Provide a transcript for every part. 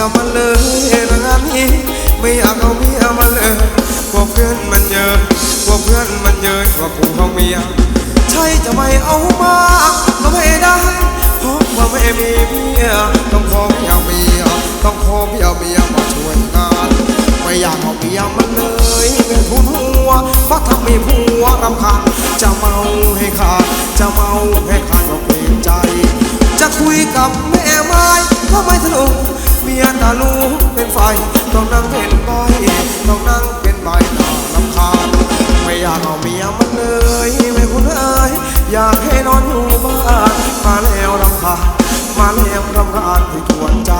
ยมันเลยนะงานนี้ไม่อยากเอาเมียมาเลยกลัวเพื่อนมันเยอะกลัวเพื่อนมันเยอะกว่ากูเอาเมียใช่จะไม่เอามาก็ไม่ได้เพราะว่าไม่มีเมียต้องขอเมียเมียต้องขอเมียเมียมาช่วยงานไม่อยากเอาเมียมันเลยเป็นผู้หัวเพราะทำให้ผัวรำคาญจะเมาให้ขาดจะเมาให้ขาดก็เกรงใจ จะคุยกับแม่ไม้ก็ไม่สนุก เมียตาลูกเป็นไฟต้องนั่งเป็นใบต้องนั่งเป็นใบหน่าลำคาญไม่อยากเอาเมียมันเลยไม่คุณเอ้ยอยากให้นอนอยู่บ้านมาแล้วรำคาญมาแล้วรำคาญที่ทวนใจ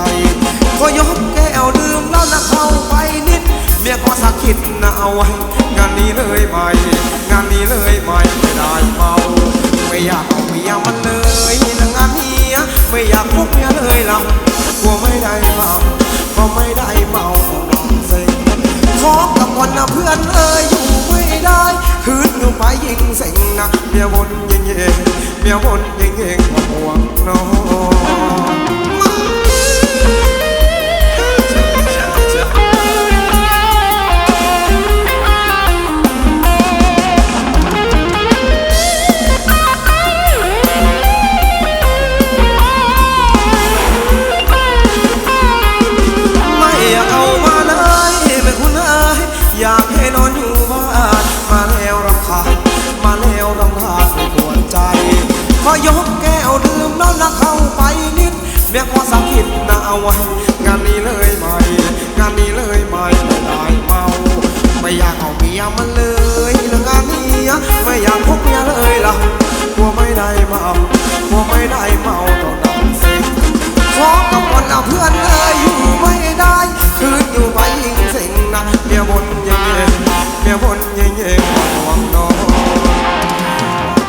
ก็ยกแก้วดื่มแล้วนะเข้าไปนิดเมียก็สักคิดนะเอาไว้งานนี้เลยไหมงานนี้เลยไหมไม่ได้เมาไม่อยากเอาเมียมันเลยนะงานนี้ไม่อยากพกเมียเลยล่ะ กลัวไม่ได้เมาก็ไม่ได้เมาลองเซ็งขอกับวันนะเพื่อนเอ้ยอยู่ไม่ได้คืนอยู่ไปยิงเซ็งนะเมียบนยิงเย่เมียบนยิงเย่ก็ห่วงน้อง พอยกแก้วดื่มแล้วนะเข้าไปนิดเมียก็สังคิดนะเอาไว้ งานนี้เลยไหมงานนี้เลยไหมไม่ได้เมาไม่อยากเอาเมียมันเลยนะงานนี้ไม่อยากพกเมียเลยล่ะกลัวไม่ได้เมากลัวไม่ได้เมาต้องนอนเซ็งขอกับวันเอาเพื่อนเอ้ยอยู่ไม่ได้คืนอยู่ไปยิงสิงนะเมียบนเย่เย่เมียบนเย่เย่หวังน้อง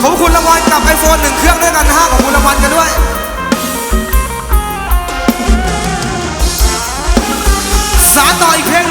ขอบคุณรางวัลกับไอโฟนหนึ่งเครื่องด้วยกันนะฮะขอบคุณรางวัลกันด้วยสารต่ออีกเพลงหนึ่ง